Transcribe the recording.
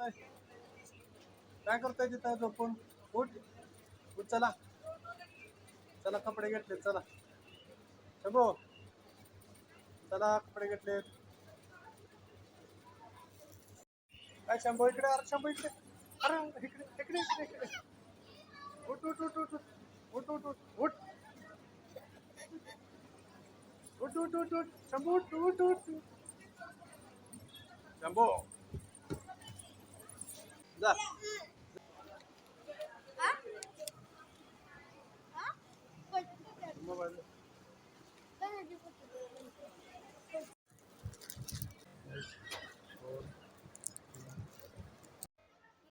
करताय काय करताय तिथं झोपून? उठ. उठ चला. चला कपडे घेतले चला. शंभो. चला कपडे घेतले काय शंभो इकडे? अरे शंभो इकडे. अरे इकडे इकडे इकडे इकडे. उठ उठ उठ उठ उठ उठ उठ उठ. उठ उठ उठ उठ. शंभू उठ उठ उठ. शंभो. যা। মোবাইল